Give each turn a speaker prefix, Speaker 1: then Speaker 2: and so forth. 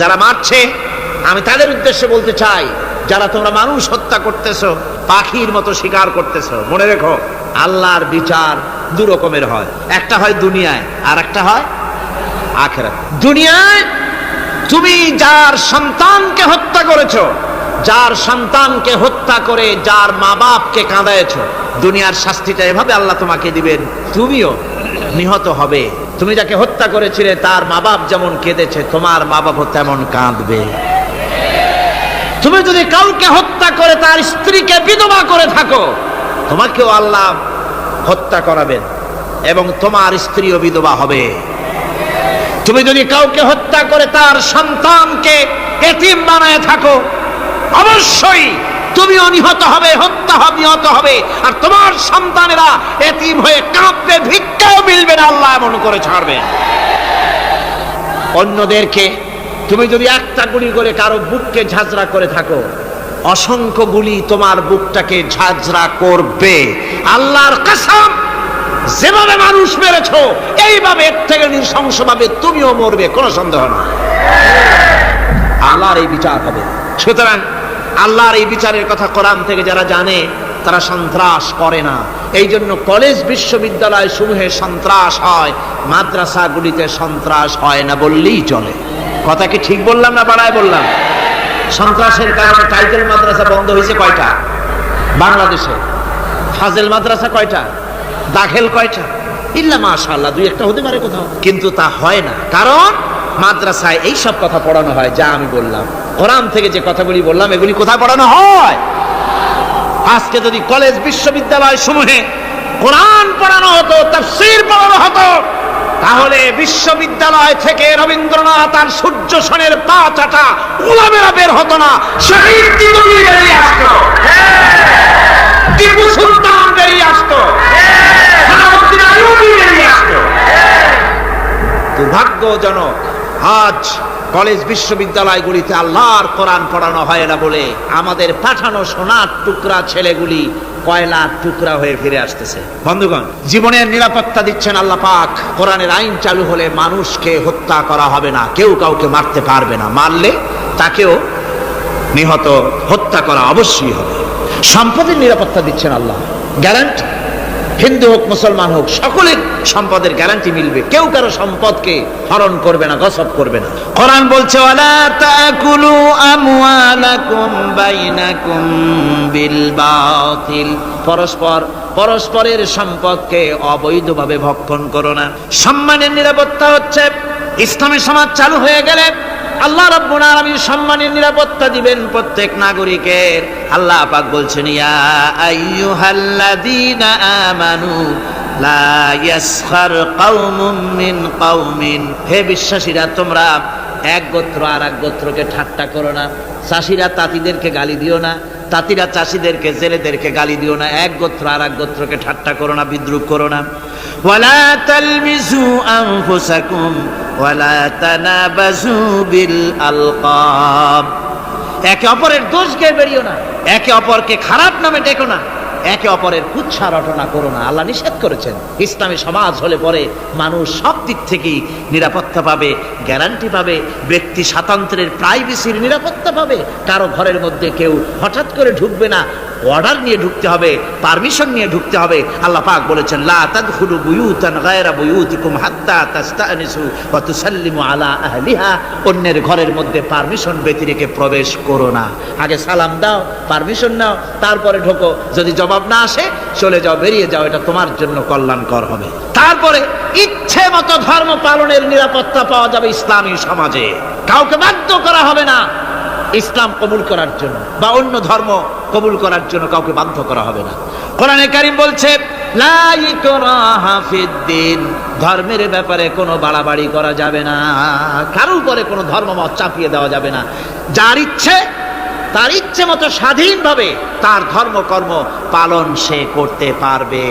Speaker 1: যারা মারছে, আমি তাদের উদ্দেশ্যে বলতে চাই, যারা তোমরা মানুষ হত্যা করতেছো, পাখির মতো শিকার করতেছো, মনে রেখো, আল্লাহর বিচার দু রকমের হয়। একটা হয় দুনিয়ায়, আর একটা হয় আখেরা দুনিয়ায় তুমি যার সন্তানকে হত্যা করেছ, যার সন্তানকে হত্যা করে যার মা বাপকে কাঁদায়েছো, দুনিয়ার শাস্তিটা এভাবে আল্লাহ তোমাকে দিবেন, তুমিও নিহত হবে। তুমি যাকে হত্যা করেছিলে, তার মা বাপ যেমন কেঁদেছে, তোমার মা বাপও তেমন কাঁদবে। তুমি যদি কাউকে হত্যা করে, তার স্ত্রীকে বিধবা করে থাকো, তোমাকেও আল্লাহ হত্যা করাবেন এবং তোমার স্ত্রীও বিধবা হবে। তুমি যদি কাউকে হত্যা করে, তার সন্তানকে এতিম বানায় থাকো, অবশ্যই তুমিও নিহত হবে, হত্যা হবে, নিহত হবে। আর তোমার সন্তানেরা এতিম হয়ে কাঁপবে, ভিক্ষাও মিলবে না, আল্লাহ এমন করে ছাড়বে। অন্যদেরকে তুমি যদি একটা গুলি করে কারও বুককে ঝাঁঝরা করে থাকো, অসংখ্য গুলি তোমার বুকটাকে ঝাঁঝরা করবে। আল্লাহর কাসাম, যেভাবে মানুষ মেরেছ, এইভাবে এর থেকে নৃশংসভাবে তুমিও মরবে, কোনো সন্দেহ না আল্লাহর এই বিচার হবে। সুতরাং আল্লাহর এই বিচারের কথা কোরআন থেকে যারা জানে, তারা সন্ত্রাস করে না। এই জন্য কলেজ বিশ্ববিদ্যালয় সমূহে সন্ত্রাস হয়, মাদ্রাসাগুলিতে সন্ত্রাস হয় না বললেই চলে। কথা কি ঠিক বললাম না বাড়ায় বললাম? সন্ত্রাসের কারণে টাইটেল মাদ্রাসা বন্ধ হয়েছে কয়টা? বাংলাদেশে। ফাজেল মাদ্রাসা কয়টা? দাখেল কয়টা? ইল্লা মাশাআল্লাহ, দুই একটা হতে পারে কোথাও। কিন্তু তা হয় না। কারণ মাদ্রাসায় এই সব কথা পড়ানো হয়, যা আমি বললাম। কোরআন থেকে যে কথাগুলি বললাম, এগুলি কোথায় পড়ানো হয়? আজকে যদি কলেজ বিশ্ববিদ্যালয় সমূহে কোরআন পড়ানো হতো, তাফসীর পড়ানো হতো, তাহলে বিশ্ববিদ্যালয় থেকে রবীন্দ্রনাথ আর সূর্য সেনের পা চাটা উলামেরা বের হতো না। শহীদ দিগলি বেরিয়ে আসতো। টিপু সুলতান বেরিয়ে আসতো। বেরিয়ে আসতো। দুর্ভাগ্যজনক, আজ কলেজ বিশ্ববিদ্যালয়গুলিতে আল্লাহর কোরআন পড়ানো হয় না বলে আমাদের পাঠানো সোনার টুকরা ছেলেগুলি কয়লার টুকরা হয়ে ফিরে আসতেছে। বন্ধুগণ, জীবনের নিরাপত্তা দিচ্ছেন আল্লাহ পাক। কোরআনের আইন চালু হলে মানুষকে হত্যা করা হবে না, কেউ কাউকে মারতে পারবে না। মারলে তাকেও নিহত, হত্যা করা অবশ্যই হবে। সম্পদের নিরাপত্তা দিচ্ছেন আল্লাহ। গ্যারান্টি হিন্দু হোক, মুসলমান হোক, সকলের সম্পদের গ্যারান্টি মিলবে। কেউ কারও সম্পদকে হরণ করবে না গসব করবে না। কোরআন বলছে তাকুলু বিল পরস্পর, পরস্পরের সম্পদকে অবৈধভাবে ভক্ষণ করো না। সম্মানের নিরাপত্তা হচ্ছে, ইসলামী সমাজ চালু হয়ে গেলে আল্লাহ রাব্বুল আলামিন সম্মানের নিরাপত্তা দিবেন প্রত্যেক নাগরিকের। আল্লাহ পাক বলছেন, ইয়া আইয়ুহাল্লাযীনা আমানু, লা ইয়াসখার কওমুম মিন কওমিন। হে বিশ্বাসীরা, তোমরা এক গোত্র আর এক গোত্রকে ঠাট্টা করো না। চাষিরা তাঁতিদেরকে গালি দিও না। তাঁতিরা চাষিদেরকে, জেলেদেরকে গালি দিও না। এক গোত্র আর এক গোত্রকে ঠাট্টা করো না, বিদ্রুপ করো না। তালমিজু আনফুসাকুম ওয়ালা তানাবাজু বিল আলকাব একে অপরের দোষ গিয়ে বেরিও না। একে অপরকে খারাপ নামে ডেকো না। একে অপরের কুচ্ছা রটনা করো না। আল্লাহ নিষেধ করেছেন। ইসলামী সমাজ হলে পরে মানুষ সব দিক থেকেই নিরাপত্তা পাবে, গ্যারান্টি পাবে, ব্যক্তি স্বাতন্ত্র্যের প্রাইভেসির নিরাপত্তা পাবে। কারও ঘরের মধ্যে কেউ হঠাৎ করে ঢুকবে না। অর্ডার নিয়ে ঢুকতে হবে, পারমিশন নিয়ে ঢুকতে হবে। আল্লাহ পাক বলেছেন, লা তাদখুলু বুয়ুতান গায়রা বুয়ুতিকুম হাত্তা তাস্তানিসু ওয়া তুসাল্লিমু আলা আহলিহা। অন্যের ঘরের মধ্যে পারমিশন ব্যতি রেখে প্রবেশ করো না। আগে সালাম দাও, পারমিশন নাও, তারপরে ঢোকো। যদি জবাব না আসে, চলে যাও, বেরিয়ে যাও, এটা তোমার জন্য কল্যাণকর হবে। তারপরে ইচ্ছে মতো ধর্ম পালনের নিরাপত্তা পাওয়া যাবে ইসলামী সমাজে। কাউকে বাধ্য করা হবে না ইসলাম কবুল করার জন্য, বা অন্য ধর্ম কবুল করার জন্য কাউকে বাধ্য করা হবে না। কোরআনে কারিম বলছে ধর্মের ব্যাপারে কোনো বাড়াবাড়ি করা যাবে না। কারও উপরে কোনো ধর্মমত চাপিয়ে দেওয়া যাবে না। যার ইচ্ছে, তার ইচ্ছে মতো স্বাধীনভাবে তার ধর্মকর্ম পালন সে করতে পারবে।